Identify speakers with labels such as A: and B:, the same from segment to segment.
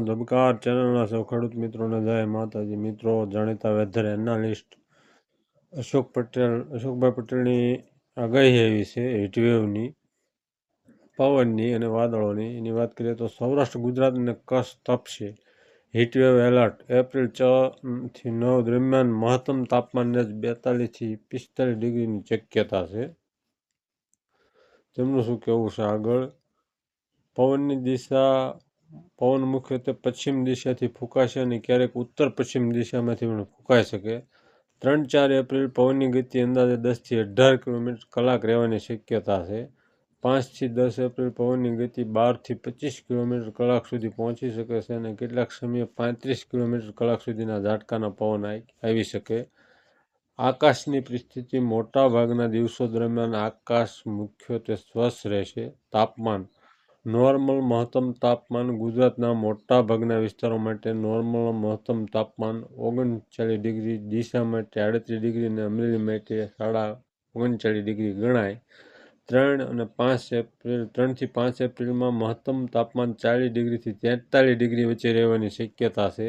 A: ધબકાર ચેનલના સૌ ખેડૂત મિત્રોને જય માતાજી. મિત્રો, જાણીતા વેધર એનાલિસ્ટ અશોક પટેલ, અશોકભાઈ પટેલની આગાહી એવી છે, હીટવેવની, પવનની અને વાદળોની. એની વાત કરીએ તો સૌરાષ્ટ્ર ગુજરાત અને તપશે. હીટવેવ એલર્ટ, એપ્રિલ છ થી નવ દરમિયાન મહત્તમ તાપમાનને જ બેતાલીસથી પિસ્તાલીસ ડિગ્રીની શક્યતા છે. તેમનું શું કહેવું છે આગળ? પવનની દિશા પવન મુખ્યત્વે પશ્ચિમ દિશાથી ફૂંકાશે અને ક્યારેક ઉત્તર પશ્ચિમ દિશામાંથી પણ ફૂંકાઈ શકે. ત્રણ ચાર એપ્રિલ પવનની ગતિ અંદાજે દસથી અઢાર કિલોમીટર કલાક રહેવાની શક્યતા છે. પાંચથી દસ એપ્રિલ પવનની ગતિ બારથી પચીસ કિલોમીટર કલાક સુધી પહોંચી શકે છે અને કેટલાક સમયે પાંત્રીસ કિલોમીટર કલાક સુધીના ઝાટકાના પવન આવી શકે. આકાશની પરિસ્થિતિ મોટાભાગના દિવસો દરમિયાન આકાશ મુખ્યત્વે સ્વચ્છ રહેશે. તાપમાન નોર્મલ મહત્તમ તાપમાન ગુજરાતના મોટાભાગના વિસ્તારો માટે નોર્મલ મહત્તમ તાપમાન ઓગણચાળીસ ડિગ્રી દિશા માટે આડત્રીસ ડિગ્રી અને અમરેલી માટે સાડા ઓગણચાળીસ ડિગ્રી ગણાય. ત્રણ અને પાંચ એપ્રિલ ત્રણથી પાંચ એપ્રિલમાં મહત્તમ તાપમાન ચાલીસ ડિગ્રીથી તેતાલીસ ડિગ્રી વચ્ચે રહેવાની શક્યતા છે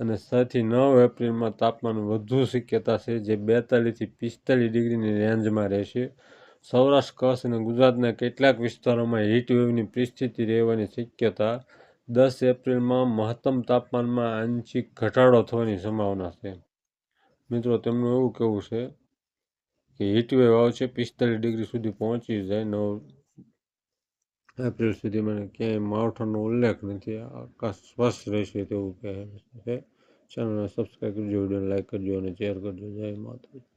A: અને છથી નવ એપ્રિલમાં તાપમાન વધુ શક્યતા છે જે બેતાલીસથી પિસ્તાલીસ ડિગ્રીની રેન્જમાં રહેશે. સૌરાષ્ટ્ર કચ્છ અને ગુજરાતના કેટલાક વિસ્તારોમાં હીટવેવની પરિસ્થિતિ રહેવાની શક્યતા દસ એપ્રિલમાં મહત્તમ તાપમાનમાં આંશિક ઘટાડો થવાની સંભાવના છે. મિત્રો, તેમનું એવું કહેવું છે કે હીટવેવ આવશે પિસ્તાલીસ ડિગ્રી સુધી પહોંચી જાય. નવ એપ્રિલ સુધી મને ક્યાંય માવઠાનો ઉલ્લેખ નથી. આકાશ સ્વચ્છ રહેશે તેવું કહે છે. ચેનલને સબસ્ક્રાઈબ કરજો, વિડીયોને લાઈક કરજો અને શેર કરજો. જય માતાજી.